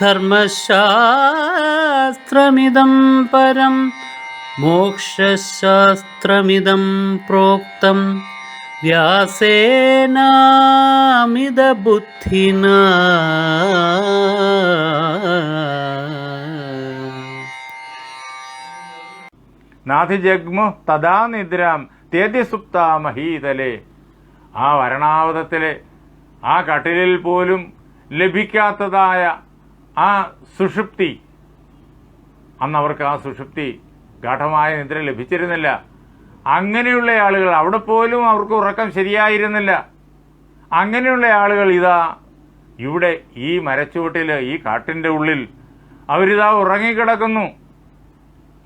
ധർമ്മശാസ്ത്രമിദം പരം മോക്ഷശാസ്ത്രമിതം പ്രോക്തം. വ്യാസേനാമിതബുദ്ധിന. നാഥിജഗ്മു തഥാ നിദ്രാം തേതി സുപ്ത മഹീതലേ. ആ വരണാവതത്തിലെ ആ കട്ടിലിൽ പോലും ലഭിക്കാത്തതായ ആ സുഷുപ്തി അന്ന് അവർക്ക് ആ സുഷുപ്തി ഗാഠമായ നിദ്ര ലഭിച്ചിരുന്നില്ല. അങ്ങനെയുള്ള ആളുകൾ അവിടെ പോലും അവർക്ക് ഉറക്കം ശരിയായിരുന്നില്ല. അങ്ങനെയുള്ള ആളുകൾ ഇതാ ഇവിടെ ഈ മരച്ചുവട്ടിൽ ഈ കാട്ടിന്റെ ഉള്ളിൽ അവരിതാ ഉറങ്ങിക്കിടക്കുന്നു.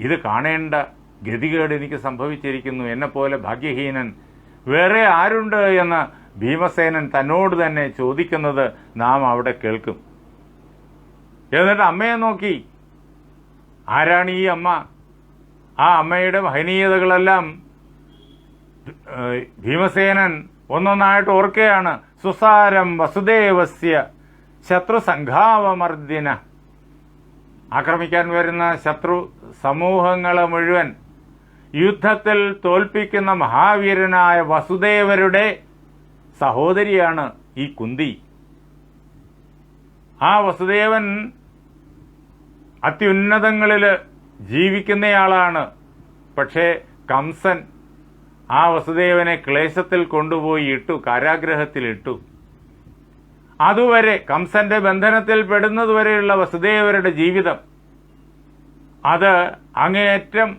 ഇത് കാണേണ്ട ഗതികേട് എനിക്ക് സംഭവിച്ചിരിക്കുന്നു. എന്നെപ്പോലെ ഭാഗ്യഹീനൻ വേറെ ആരുണ്ട് എന്ന് ഭീമസേനൻ തന്നോട് തന്നെ ചോദിക്കുന്നത് നാം അവിടെ കേൾക്കും. എന്നിട്ട് അമ്മയെ നോക്കി. ആരാണ് ഈ അമ്മ? ആ അമ്മയുടെ മഹനീയതകളെല്ലാം ഭീമസേനൻ ഒന്നൊന്നായിട്ട് ഓർക്കുകയാണ്. സുസാരം വസുദേവസ്യ ശത്രു സംഘാവമർദ്ദിന ആക്രമിക്കാൻ വരുന്ന ശത്രു സമൂഹങ്ങളെ മുഴുവൻ യുദ്ധത്തിൽ തോൽപ്പിക്കുന്ന മഹാവീരനായ വസുദേവരുടെ സഹോദരിയാണ് ഈ കുന്തി. ആ വസുദേവൻ അത്യുന്നതങ്ങളിൽ ജീവിക്കുന്നയാളാണ്. പക്ഷേ കംസൻ ആ വസുദേവനെ ക്ലേശത്തിൽ കൊണ്ടുപോയി ഇട്ടു കാരാഗ്രഹത്തിൽ ഇട്ടു അതുവരെ കംസന്റെ ബന്ധനത്തിൽ പെടുന്നതുവരെയുള്ള വസുദേവരുടെ ജീവിതം അത് അങ്ങേയറ്റം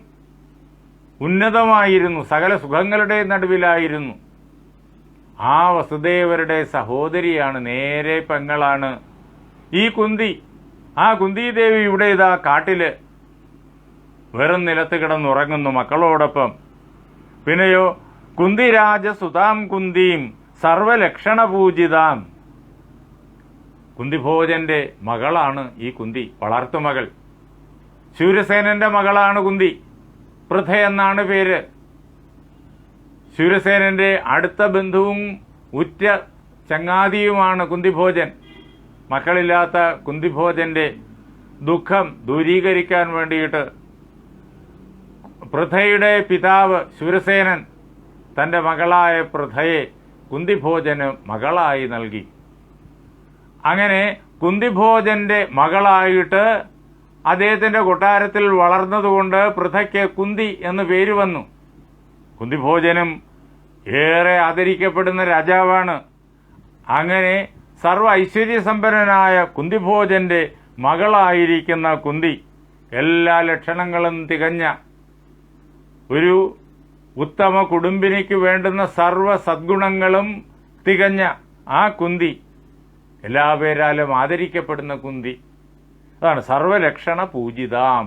ഉന്നതമായിരുന്നു സകല സുഖങ്ങളുടെ നടുവിലായിരുന്നു. ആ വസുദേവരുടെ സഹോദരിയാണ് നേരെ പെങ്ങളാണ്. ഈ കുന്തി ആ കുന്തിദേവി ഇവിടെ ഇതാ കാട്ടിൽ വെറും നിലത്ത് കിടന്നുറങ്ങുന്നു മക്കളോടൊപ്പം. പിന്നെയോ കുന്തിരാജ സുതാം കുന്തിയും സർവലക്ഷണപൂജിതാം. കുന്തിഭോജന്റെ മകളാണ് ഈ കുന്തി വളർത്തുമകൾ ശൂരസേനന്റെ മകളാണ് കുന്തി പൃഥ എന്നാണ് പേര്. ശൂരസേനന്റെ അടുത്ത ബന്ധുവും ഉറ്റ ചങ്ങാതിയുമാണ് കുന്തിഭോജൻ മക്കളില്ലാത്ത കുന്തിഭോജന്റെ ദുഃഖം ദൂരീകരിക്കാൻ വേണ്ടിയിട്ട് പൃഥയുടെ പിതാവ് ശൂരസേനൻ തന്റെ മകളായ പൃഥയെ കുന്തിഭോജന് മകളായി നൽകി. അങ്ങനെ കുന്തിഭോജന്റെ മകളായിട്ട് അദ്ദേഹത്തിന്റെ കൊട്ടാരത്തിൽ വളർന്നതുകൊണ്ട് പൃഥയ്ക്ക് കുന്തി എന്ന് പേര് വന്നു. കുന്തിഭോജനും ഏറെ ആദരിക്കപ്പെടുന്ന രാജാവാണ്. അങ്ങനെ സർവ ഐശ്വര്യ സമ്പന്നനായ കുന്തിഭോജന്റെ മകളായിരിക്കുന്ന കുന്തി എല്ലാ ലക്ഷണങ്ങളും തികഞ്ഞ ഒരു ഉത്തമ കുടുംബിനിക്ക് വേണ്ടുന്ന സർവ സദ്ഗുണങ്ങളും തികഞ്ഞ ആ കുന്തി എല്ലാ പേരാലും ആദരിക്കപ്പെടുന്ന കുന്തി. അതാണ് സർവലക്ഷണ പൂജിതാം.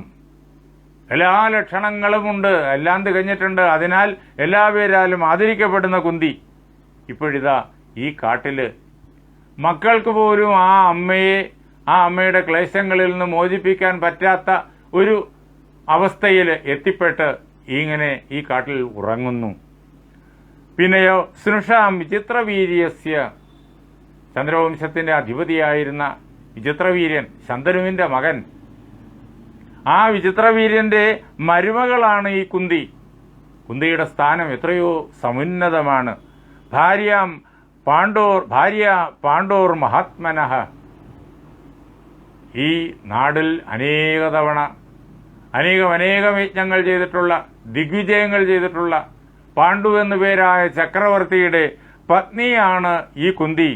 എല്ലാ ലക്ഷണങ്ങളുമുണ്ട്. എല്ലാം തികഞ്ഞിട്ടുണ്ട്. അതിനാൽ എല്ലാ പേരാലും ആദരിക്കപ്പെടുന്ന കുന്തി. ഇപ്പോഴിതാ ഈ കാട്ടിൽ മക്കൾക്ക് പോലും ആ അമ്മയെ ആ അമ്മയുടെ ക്ലേശങ്ങളിൽ നിന്ന് മോചിപ്പിക്കാൻ പറ്റാത്ത ഒരു അവസ്ഥയിൽ എത്തിപ്പെട്ട് ഇങ്ങനെ ഈ കാട്ടിൽ ഉറങ്ങുന്നു. പിന്നെയോ സൃഷാം വിചിത്രവീര്യസ്യ ചന്ദ്രവംശത്തിന്റെ അധിപതിയായിരുന്ന വിചിത്രവീര്യൻ ശന്തനുവിന്റെ മകൻ. ആ വിചിത്രവീര്യന്റെ മരുമകളാണ് ഈ കുന്തി. കുന്തിയുടെ സ്ഥാനം എത്രയോ സമുന്നതമാണ്. ഭാര്യാം പാണ്ഡോർ ഭാര്യ പാണ്ഡോർ മഹാത്മനഃ ഈ നാടിൽ അനേക തവണ അനേകം അനേകം യജ്ഞങ്ങൾ ചെയ്തിട്ടുള്ള ദിഗ്വിജയങ്ങൾ ചെയ്തിട്ടുള്ള പാണ്ഡു എന്നു പേരായ ചക്രവർത്തിയുടെ പത്നിയാണ് ഈ കുന്തി.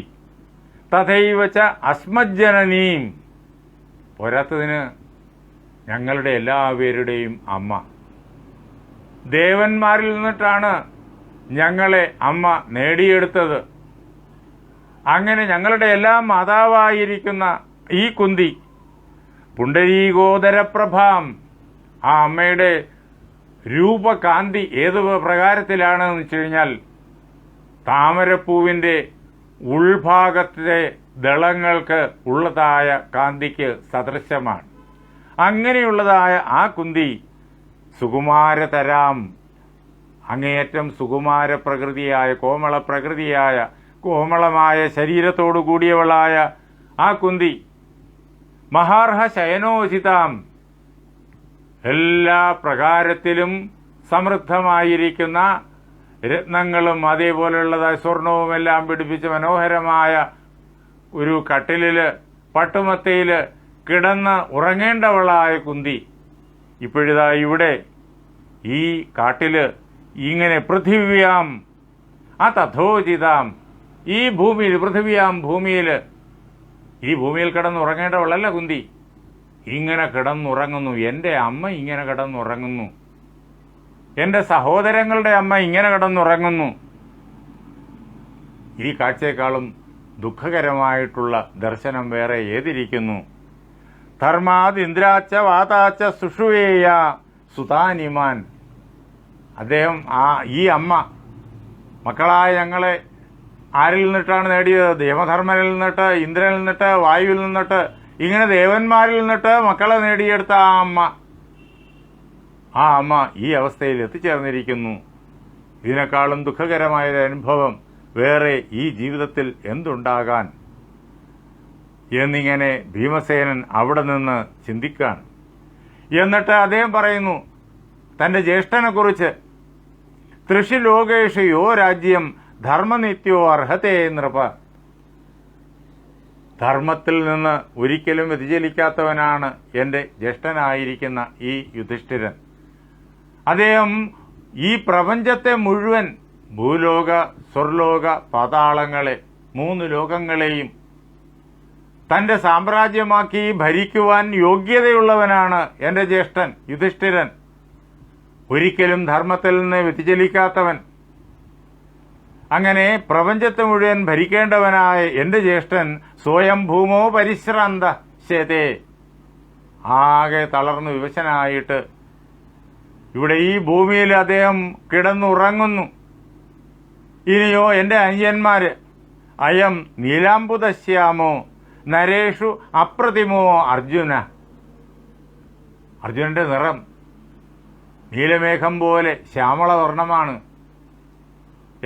തഥൈവച്ച അസ്മജ്ജനനീം. പോരാത്തതിന് ഞങ്ങളുടെ എല്ലാവരുടെയും അമ്മ. ദേവന്മാരിൽ നിന്നിട്ടാണ് ഞങ്ങളെ അമ്മ നേടിയെടുത്തത്. അങ്ങനെ ഞങ്ങളുടെ എല്ലാം മാതാവായിരിക്കുന്ന ഈ കുന്തി പുണ്ടരീകോദരപ്രഭാം ആ അമ്മയുടെ രൂപകാന്തി ഏത് പ്രകാരത്തിലാണെന്ന് വെച്ച് കഴിഞ്ഞാൽ താമരപ്പൂവിന്റെ ഉൾഭാഗത്തെ ദളങ്ങൾക്ക് ഉള്ളതായ കാന്തിക്ക് സദൃശമാണ് അങ്ങനെയുള്ളതായ ആ കുന്തി സുകുമാരതരാം അങ്ങേയറ്റം സുകുമാര പ്രകൃതിയായ കോമള പ്രകൃതിയായ കോമളമായ ശരീരത്തോടു കൂടിയവളായ ആ കുന്തി മഹാർഹ ശയനോചിതാം. എല്ലാ പ്രകാരത്തിലും സമൃദ്ധമായിരിക്കുന്ന രത്നങ്ങളും അതേപോലെയുള്ളതായ സ്വർണവും എല്ലാം പിടിപ്പിച്ച് മനോഹരമായ ഒരു കട്ടിലിൽ പട്ടുമത്തയിൽ കിടന്ന് ഉറങ്ങേണ്ടവളായ കുന്തി. ഇപ്പോഴിതാ ഇവിടെ ഈ കാട്ടിൽ ഇങ്ങനെ പൃഥിവ്യാം. ആ തഥോചിതാം. ഈ ഭൂമിയിൽ പൃഥ്വിയാം ഭൂമിയിൽ ഈ ഭൂമിയിൽ കിടന്നുറങ്ങേണ്ടവളല്ല കുന്തി. ഇങ്ങനെ കിടന്നുറങ്ങുന്നു. എന്റെ അമ്മ ഇങ്ങനെ കിടന്നുറങ്ങുന്നു. എന്റെ സഹോദരങ്ങളുടെ അമ്മ ഇങ്ങനെ കിടന്നുറങ്ങുന്നു. ഈ കാഴ്ചയെക്കാളും ദുഃഖകരമായിട്ടുള്ള ദർശനം വേറെ ഏതിരിക്കുന്നു? ധർമാത് ഇന്ദ്രാച്ച വാതാച്ച സുഷുവേയ സുതാനിമാൻ. അദ്ദേഹം ആ ഈ അമ്മ. മക്കളായ ഞങ്ങളെ ആരിൽ നിന്നിട്ടാണ് നേടിയത്? ദേവധർമ്മനിൽ നിന്നിട്ട് ഇന്ദ്രനിൽ നിന്നിട്ട് വായുവിൽ നിന്നിട്ട്. ഇങ്ങനെ ദേവന്മാരിൽ നിന്നിട്ട് മക്കളെ നേടിയെടുത്ത ആ അമ്മ. ആ അമ്മ ഈ അവസ്ഥയിൽ എത്തിച്ചേർന്നിരിക്കുന്നു. ഇതിനേക്കാളും ദുഃഖകരമായ അനുഭവം വേറെ ഈ ജീവിതത്തിൽ എന്തുണ്ടാകാൻ? എന്നിങ്ങനെ ഭീമസേനൻ അവിടെ നിന്ന് ചിന്തിക്കാൻ എന്നിട്ട് അദ്ദേഹം പറയുന്നു തന്റെ ജ്യേഷ്ഠനെക്കുറിച്ച്. തൃശിലോകേഷു യോ രാജ്യം ധർമ്മനിത്യോ അർഹതേ നൃപ. ധർമ്മത്തിൽ നിന്ന് ഒരിക്കലും വ്യതിചലിക്കാത്തവനാണ് എന്റെ ജ്യേഷ്ഠനായിരിക്കുന്ന ഈ യുധിഷ്ഠിരൻ. അദ്ദേഹം ഈ പ്രപഞ്ചത്തെ മുഴുവൻ ഭൂലോക സ്വർലോക പാതാളങ്ങളെ മൂന്ന് ലോകങ്ങളെയും തന്റെ സാമ്രാജ്യമാക്കി ഭരിക്കുവാൻ യോഗ്യതയുള്ളവനാണ് എന്റെ ജ്യേഷ്ഠൻ യുധിഷ്ഠിരൻ. ഒരിക്കലും ധർമ്മത്തിൽ നിന്ന് വ്യതിചലിക്കാത്തവൻ അങ്ങനെ പ്രപഞ്ചത്തെ മുഴുവൻ ഭരിക്കേണ്ടവനായ എന്റെ ജ്യേഷ്ഠൻ സ്വയം ഭൂമോ പരിശ്രാന്ത ശതേ ആകെ തളർന്നു വിവശനായിട്ട് ഇവിടെ ഈ ഭൂമിയിൽ അദ്ദേഹം കിടന്നുറങ്ങുന്നു. ഇനിയോ എന്റെ അനുജന്മാര് അയം നീലാംബുദശ്യാമോ നരേഷു അപ്രതിമോ അർജുന. അർജുനന്റെ നിറം നീലമേഘം പോലെ ശ്യാമളവർണമാണ്.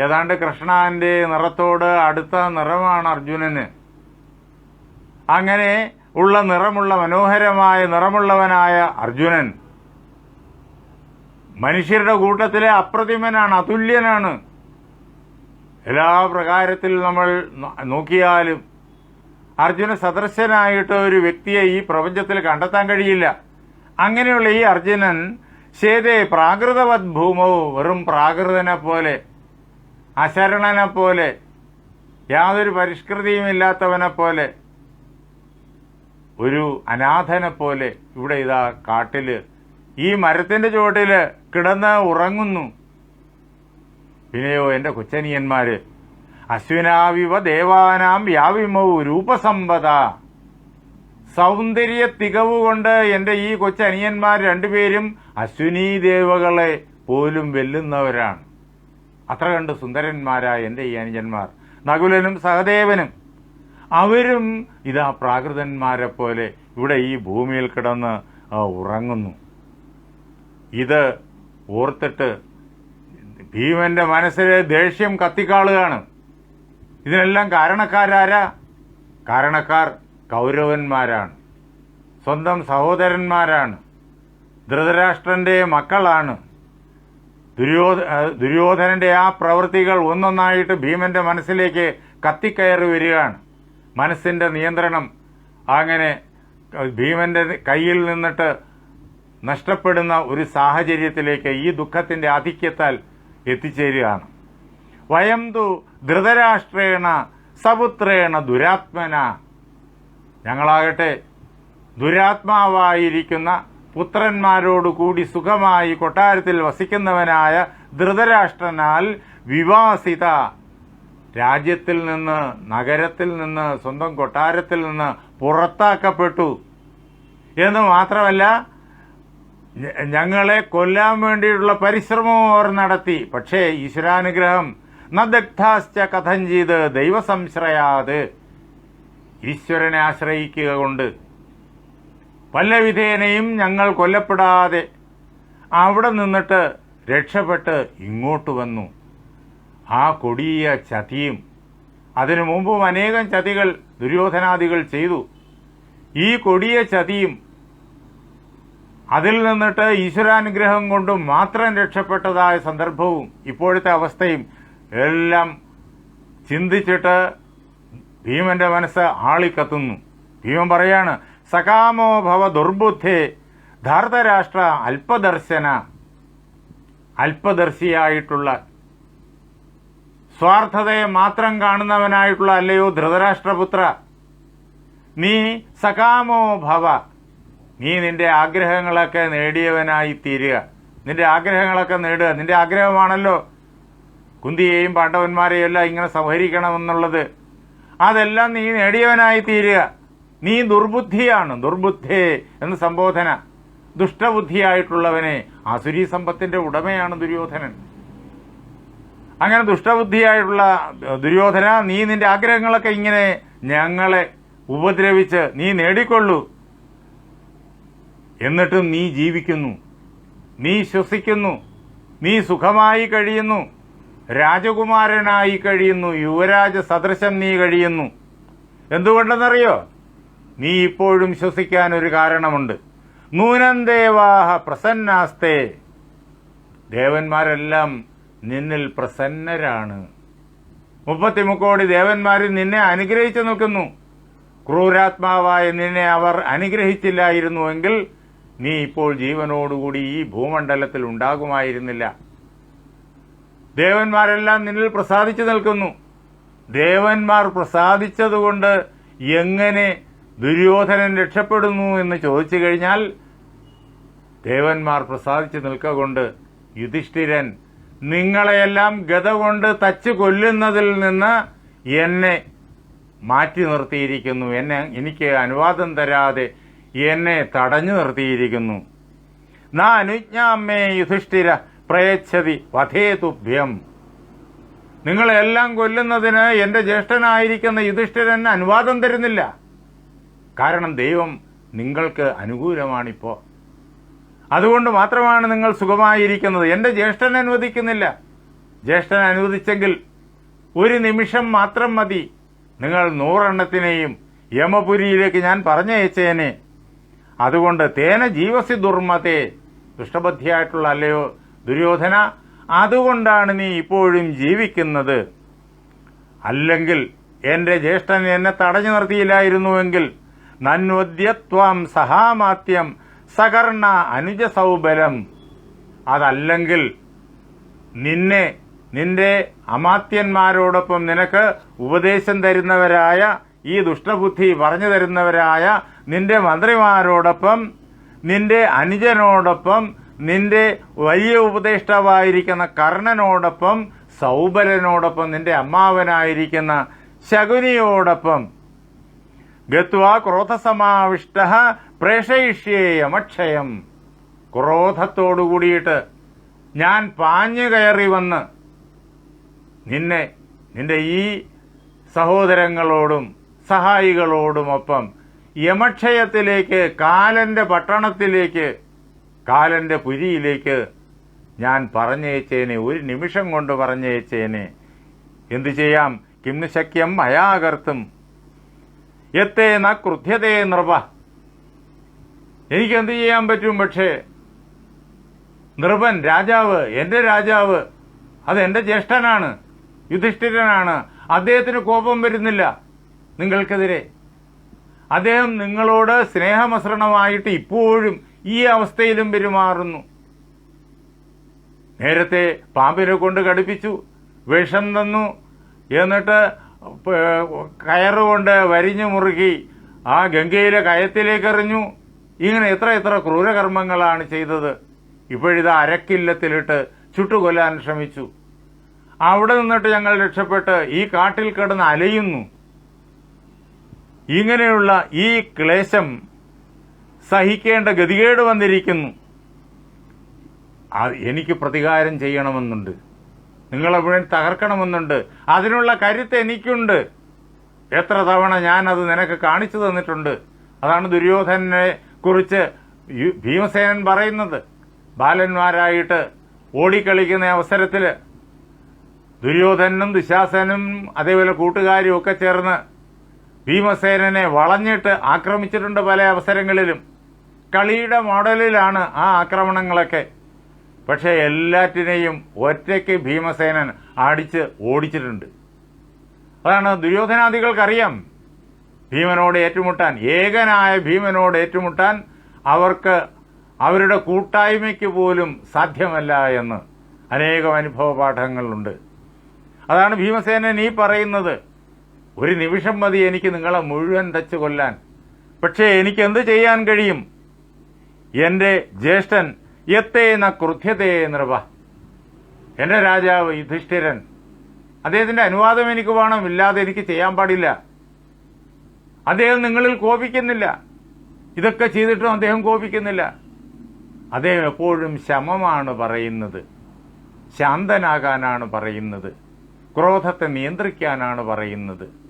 ഏതാണ്ട് കൃഷ്ണന്റെ നിറത്തോട് അടുത്ത നിറമാണ് അർജുനന്. അങ്ങനെ ഉള്ള നിറമുള്ള മനോഹരമായ നിറമുള്ളവനായ അർജുനൻ മനുഷ്യരുടെ കൂട്ടത്തിലെ അപ്രതിമനാണ് അതുല്യനാണ്. എല്ലാ പ്രകാരത്തിൽ നമ്മൾ നോക്കിയാലും അർജുന സദൃശനായിട്ട് ഒരു വ്യക്തിയെ ഈ പ്രപഞ്ചത്തിൽ കണ്ടെത്താൻ കഴിയില്ല. അങ്ങനെയുള്ള ഈ അർജുനൻ ശേതേ പ്രാകൃതവത് ഭൂമോ വെറും പ്രാകൃതനെ പോലെ അശരണനെ പോലെ യാതൊരു പരിഷ്കൃതിയും ഇല്ലാത്തവനെ പോലെ ഒരു അനാഥനെ പോലെ ഇവിടെ ഇതാ കാട്ടിൽ ഈ മരത്തിന്റെ ചുവട്ടിൽ കിടന്ന് ഉറങ്ങുന്നു. പിന്നെയോ എന്റെ കൊച്ചനിയന്മാര് അശ്വിനാവിവ ദേവാനാം വ്യാവിമൗ രൂപസമ്പത സൗന്ദര്യ തികവുകൊണ്ട് എന്റെ ഈ കൊച്ചനിയന്മാർ രണ്ടുപേരും അശ്വിനീ ദേവകളെ പോലും വെല്ലുന്നവരാണ്. അത്ര കണ്ട് സുന്ദരന്മാരായ എന്റെ ഈ അനുജന്മാർ. നകുലനും സഹദേവനും. അവരും ഇതാ പ്രാകൃതന്മാരെ പോലെ ഇവിടെ ഈ ഭൂമിയിൽ കിടന്ന് ഉറങ്ങുന്നു. ഇത് ഓർത്തിട്ട് ഭീമന്റെ മനസ്സിലെ ദേഷ്യം കത്തിക്കാളുകയാണ്. ഇതിനെല്ലാം കാരണക്കാരാരാ? കാരണക്കാർ കൗരവന്മാരാണ്. സ്വന്തം സഹോദരന്മാരാണ്. ധൃതരാഷ്ട്രന്റെ മക്കളാണ്. ദുര്യോധ ദുര്യോധനന്റെ ആ പ്രവൃത്തികൾ ഒന്നൊന്നായിട്ട് ഭീമന്റെ മനസ്സിലേക്ക് കത്തിക്കയറി വരികയാണ്. മനസ്സിന്റെ നിയന്ത്രണം അങ്ങനെ ഭീമന്റെ കയ്യിൽ നിന്നിട്ട് നഷ്ടപ്പെടുന്ന ഒരു സാഹചര്യത്തിലേക്ക് ഈ ദുഃഖത്തിന്റെ ആധിക്യത്താൽ എത്തിച്ചേരുകയാണ്. വയം തു ധൃതരാഷ്ട്രേണ സപുത്രേണ ദുരാത്മന. ഞങ്ങളാകട്ടെ ദുരാത്മാവായിരിക്കുന്ന പുത്രന്മാരോട് കൂടി സുഖമായി കൊട്ടാരത്തിൽ വസിക്കുന്നവനായ ധൃതരാഷ്ട്രനാൽ വിവാസിത. രാജ്യത്തിൽ നിന്ന് നഗരത്തിൽ നിന്ന് സ്വന്തം കൊട്ടാരത്തിൽ നിന്ന് പുറത്താക്കപ്പെട്ടു. എന്ന് മാത്രമല്ല ഞങ്ങളെ കൊല്ലാൻ വേണ്ടിയിട്ടുള്ള പരിശ്രമവും അവർ നടത്തി. പക്ഷേ ഈശ്വരാനുഗ്രഹം നദഗ്ധാശ്ച കഥം ചെയ്ത് ദൈവസംശ്രയാത് ഈശ്വരനെ ആശ്രയിക്കുക കൊണ്ട് പല്ലവിധേനയും ഞങ്ങൾ കൊല്ലപ്പെടാതെ അവിടെ നിന്നിട്ട് രക്ഷപ്പെട്ട് ഇങ്ങോട്ട് വന്നു. ആ കൊടിയ ചതിയും അതിനു മുമ്പും അനേകം ചതികൾ ദുര്യോധനാദികൾ ചെയ്തു. ഈ കൊടിയ ചതിയും അതിൽ നിന്നിട്ട് ഈശ്വരാനുഗ്രഹം കൊണ്ട് മാത്രം രക്ഷപ്പെട്ടതായ സന്ദർഭവും ഇപ്പോഴത്തെ അവസ്ഥയും എല്ലാം ചിന്തിച്ചിട്ട് ഭീമന്റെ മനസ്സ് ആളിക്കത്തുന്നു. ഭീമൻ പറയാണ് സകാമോ ഭവ ദുർബുദ്ധേ. ധാർതരാഷ്ട്ര അല്പദർശന അല്പദർശിയായിട്ടുള്ള സ്വാർത്ഥതയെ മാത്രം കാണുന്നവനായിട്ടുള്ള അല്ലയോ ധൃതരാഷ്ട്രപുത്ര. നീ സകാമോ ഭവ നീ നിന്റെ ആഗ്രഹങ്ങളൊക്കെ നേടിയവനായി തീരുക. നിന്റെ ആഗ്രഹങ്ങളൊക്കെ നേടുക. നിന്റെ ആഗ്രഹമാണല്ലോ കുന്തിയെയും പാണ്ഡവന്മാരെയും എല്ലാം ഇങ്ങനെ സംഹരിക്കണമെന്നുള്ളത്. അതെല്ലാം നീ നേടിയവനായി തീരുക. നീ ദുർബുദ്ധിയാണ് ദുർബുദ്ധേ എന്ന് സംബോധന. ദുഷ്ടബുദ്ധിയായിട്ടുള്ളവനെ ആസുരി സമ്പത്തിന്റെ ഉടമയാണ് ദുര്യോധനൻ. അങ്ങനെ ദുഷ്ടബുദ്ധിയായിട്ടുള്ള ദുര്യോധന നീ നിന്റെ ആഗ്രഹങ്ങളൊക്കെ ഇങ്ങനെ ഞങ്ങളെ ഉപദ്രവിച്ച് നീ നേടിക്കൊള്ളൂ. എന്നിട്ടും നീ ജീവിക്കുന്നു. നീ ശ്വസിക്കുന്നു. നീ സുഖമായി കഴിയുന്നു. രാജകുമാരനായി കഴിയുന്നു. യുവരാജ സദൃശം നീ കഴിയുന്നു. എന്തുകൊണ്ടെന്നറിയോ? നീ ഇപ്പോഴും ശ്വസിക്കാൻ ഒരു കാരണമുണ്ട്. നൂനം ദേവാഹ പ്രസന്നാസ്തേ. ദേവന്മാരെല്ലാം നിന്നിൽ പ്രസന്നരാണ്. മുപ്പത്തിമുക്കോടി ദേവന്മാരിൽ നിന്നെ അനുഗ്രഹിച്ചു നിൽക്കുന്നു. ക്രൂരാത്മാവായ നിന്നെ അവർ അനുഗ്രഹിച്ചില്ലായിരുന്നുവെങ്കിൽ നീ ഇപ്പോൾ ജീവനോടുകൂടി ഈ ഭൂമണ്ഡലത്തിൽ ഉണ്ടാകുമായിരുന്നില്ല. ദേവന്മാരെല്ലാം നിന്നിൽ പ്രസാദിച്ചു നിൽക്കുന്നു. ദേവന്മാർ പ്രസാദിച്ചതുകൊണ്ട് എങ്ങനെ ദുര്യോധനൻ രക്ഷപ്പെടുന്നു എന്ന് ചോദിച്ചു കഴിഞ്ഞാൽ ദേവന്മാർ പ്രസാദിച്ചു നിൽക്കൊണ്ട് യുധിഷ്ഠിരൻ നിങ്ങളെയെല്ലാം ഗത കൊണ്ട് തച്ചു കൊല്ലുന്നതിൽ നിന്ന് എന്നെ മാറ്റി നിർത്തിയിരിക്കുന്നു. എന്നെ എനിക്ക് അനുവാദം തരാതെ എന്നെ തടഞ്ഞു നിർത്തിയിരിക്കുന്നു. നാ അനുജ്ഞാമേ യുധിഷ്ഠിര പ്രയച്ഛതി വധേതുഭ്യം. നിങ്ങളെല്ലാം കൊല്ലുന്നതിന് എന്റെ ജ്യേഷ്ഠനായിരിക്കുന്ന യുധിഷ്ഠിരൻ അനുവാദം തരുന്നില്ല. കാരണം ദൈവം നിങ്ങൾക്ക് അനുകൂലമാണിപ്പോൾ അതുകൊണ്ട് മാത്രമാണ് നിങ്ങൾ സുഖമായിരിക്കുന്നത്. എന്റെ ജ്യേഷ്ഠൻ അനുവദിക്കുന്നില്ല. ജ്യേഷ്ഠൻ അനുവദിച്ചെങ്കിൽ ഒരു നിമിഷം മാത്രം മതി. നിങ്ങൾ നൂറെണ്ണത്തിനെയും യമപുരിയിലേക്ക് ഞാൻ പറഞ്ഞയച്ചേനെ. അതുകൊണ്ട് തേന ജീവസി ദുർമതേ. ദുഷ്ടബുദ്ധിയായിട്ടുള്ള അല്ലയോ ദുര്യോധന? അതുകൊണ്ടാണ് നീ ഇപ്പോഴും ജീവിക്കുന്നത്. അല്ലെങ്കിൽ എന്റെ ജ്യേഷ്ഠൻ എന്നെ തടഞ്ഞു നിർത്തിയില്ലായിരുന്നുവെങ്കിൽ നന്വദ്യത്വം സഹാമാത്യം സകർണ അനുജ സൗബലം അതല്ലെങ്കിൽ നിന്നെ നിന്റെ അമാത്യന്മാരോടൊപ്പം നിനക്ക് ഉപദേശം തരുന്നവരായ ഈ ദുഷ്ടബുദ്ധി പറഞ്ഞു തരുന്നവരായ നിന്റെ മന്ത്രിമാരോടൊപ്പം നിന്റെ അനുജനോടൊപ്പം നിന്റെ വലിയ ഉപദേഷ്ടാവായിരിക്കുന്ന കർണനോടൊപ്പം സൗബലനോടൊപ്പം നിന്റെ അമ്മാവനായിരിക്കുന്ന ശകുനിയോടൊപ്പം ഗത്വാ ക്രോധസമാവിഷ്ട പ്രേഷയിഷ്യേയമക്ഷയം. ക്രോധത്തോടുകൂടിയിട്ട് ക്രോധത്തോടു കൂടിയിട്ട് ഞാൻ പാഞ്ഞു കയറി വന്ന് നിന്നെ നിന്റെ ഈ സഹോദരങ്ങളോടും സഹായികളോടുമൊപ്പം യമക്ഷയത്തിലേക്ക് കാലന്റെ പട്ടണത്തിലേക്ക് കാലന്റെ പുരിയിലേക്ക് ഞാൻ പറഞ്ഞയച്ചേനെ ഒരു നിമിഷം കൊണ്ട് പറഞ്ഞയച്ചേനെ. എന്തു ചെയ്യാം? കിംന് ശക്യം മയാകർത്തും എത്തേ ന ക്രുദ്ധ്യതേ നൃപ എനിക്ക് എന്ത് ചെയ്യാൻ പറ്റും പക്ഷേ? നൃപൻ രാജാവ് എന്റെ രാജാവ് അത് എന്റെ ജ്യേഷ്ഠനാണ് യുധിഷ്ഠിരനാണ് അദ്ദേഹത്തിന് കോപം വരുന്നില്ല നിങ്ങൾക്കെതിരെ. അദ്ദേഹം നിങ്ങളോട് സ്നേഹമസൃണമായിട്ട് ഇപ്പോഴും ഈ അവസ്ഥയിലും പെരുമാറുന്നു. നേരത്തെ പാമ്പിനെ കൊണ്ട് കടുപ്പിച്ചു വിഷം തന്നു എന്നിട്ട് കയറുകൊണ്ട് വരിഞ്ഞു മുറുക്കി ആ ഗംഗയിലെ കയത്തിലേക്ക് എറിഞ്ഞു ഇങ്ങനെ എത്ര എത്ര ക്രൂരകർമ്മങ്ങളാണ് ചെയ്തത്. ഇപ്പോഴിത് അരക്കില്ലത്തിലിട്ട് ചുട്ടുകൊല്ലാൻ ശ്രമിച്ചു. അവിടെ നിന്നിട്ട് ഞങ്ങൾ രക്ഷപ്പെട്ട് ഈ കാട്ടിൽ കിടന്ന് അലയുന്നു. ഇങ്ങനെയുള്ള ഈ ക്ലേശം സഹിക്കേണ്ട ഗതികേട് വന്നിരിക്കുന്നു. എനിക്ക് പ്രതികാരം ചെയ്യണമെന്നുണ്ട്. നിങ്ങളെ മുഴുവൻ തകർക്കണമെന്നുണ്ട്. അതിനുള്ള കരുത്ത് എനിക്കുണ്ട്. എത്ര തവണ ഞാൻ അത് നിനക്ക് കാണിച്ചു തന്നിട്ടുണ്ട്. അതാണ് ദുര്യോധനെ കുറിച്ച് ഭീമസേനൻ പറയുന്നത്. ബാലന്മാരായിട്ട് ഓടിക്കളിക്കുന്ന അവസരത്തിൽ ദുര്യോധനും ദുശാസനും അതേപോലെ കൂട്ടുകാരും ഒക്കെ ചേർന്ന് ഭീമസേനനെ വളഞ്ഞിട്ട് ആക്രമിച്ചിട്ടുണ്ട് പല അവസരങ്ങളിലും. കളിയുടെ മോഡലിലാണ് ആ ആക്രമണങ്ങളൊക്കെ. പക്ഷേ എല്ലാറ്റിനെയും ഒറ്റയ്ക്ക് ഭീമസേനൻ അടിച്ച് ഓടിച്ചിട്ടുണ്ട്. അതാണ് ദുര്യോധനാദികൾക്കറിയാം. ഭീമനോട് ഏറ്റുമുട്ടാൻ ഏകനായ ഭീമനോട് ഏറ്റുമുട്ടാൻ അവർക്ക് അവരുടെ കൂട്ടായ്മയ്ക്ക് പോലും സാധ്യമല്ല എന്ന് അനേകം അനുഭവ പാഠങ്ങളുണ്ട് അതാണ് ഭീമസേനൻ ഈ പറയുന്നത്. ഒരു നിമിഷം മതി എനിക്ക് നിങ്ങളെ മുഴുവൻ തച്ച് കൊല്ലാൻ പക്ഷേ എനിക്ക് എന്ത് ചെയ്യാൻ കഴിയും? എന്റെ ജ്യേഷ്ഠൻ എത്തേന കൃത്യതേ നൃപ. എന്റെ രാജാവ് യുധിഷ്ഠിരൻ അദ്ദേഹത്തിന്റെ അനുവാദം എനിക്ക് വേണം ഇല്ലാതെ എനിക്ക് ചെയ്യാൻ പാടില്ല. അദ്ദേഹം നിങ്ങളിൽ കോപിക്കുന്നില്ല. ഇതൊക്കെ ചെയ്തിട്ടും അദ്ദേഹം കോപിക്കുന്നില്ല. അദ്ദേഹം എപ്പോഴും ശമമാണ് പറയുന്നത്. ശാന്തനാകാനാണ് പറയുന്നത്. ക്രോധത്തെ നിയന്ത്രിക്കാനാണ് പറയുന്നത്.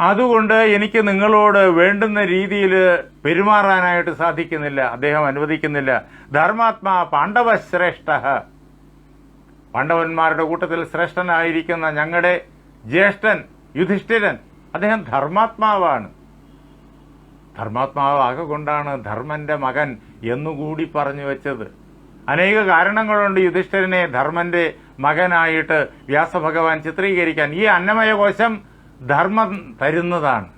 അതുകൊണ്ട് എനിക്ക് നിങ്ങളോട് വേണ്ടുന്ന രീതിയിൽ പെരുമാറാനായിട്ട് സാധിക്കുന്നില്ല. അദ്ദേഹം അനുവദിക്കുന്നില്ല. ധർമാത്മാ പാണ്ഡവശ്രേഷ്ഠ പാണ്ഡവന്മാരുടെ കൂട്ടത്തിൽ ശ്രേഷ്ഠനായിരിക്കുന്ന ഞങ്ങളുടെ ജ്യേഷ്ഠൻ യുധിഷ്ഠിരൻ അദ്ദേഹം ധർമാത്മാവാണ്. ധർമാത്മാവ് കൊണ്ടാണ് ധർമ്മന്റെ മകൻ എന്നുകൂടി പറഞ്ഞു വെച്ചത്. അനേക കാരണങ്ങളുണ്ട് യുധിഷ്ഠിരനെ ധർമ്മന്റെ മകനായിട്ട് വ്യാസഭഗവാൻ ചിത്രീകരിക്കാൻ. ഈ അന്നമയ കോശം ധർമ്മം തരുന്നതാണ്.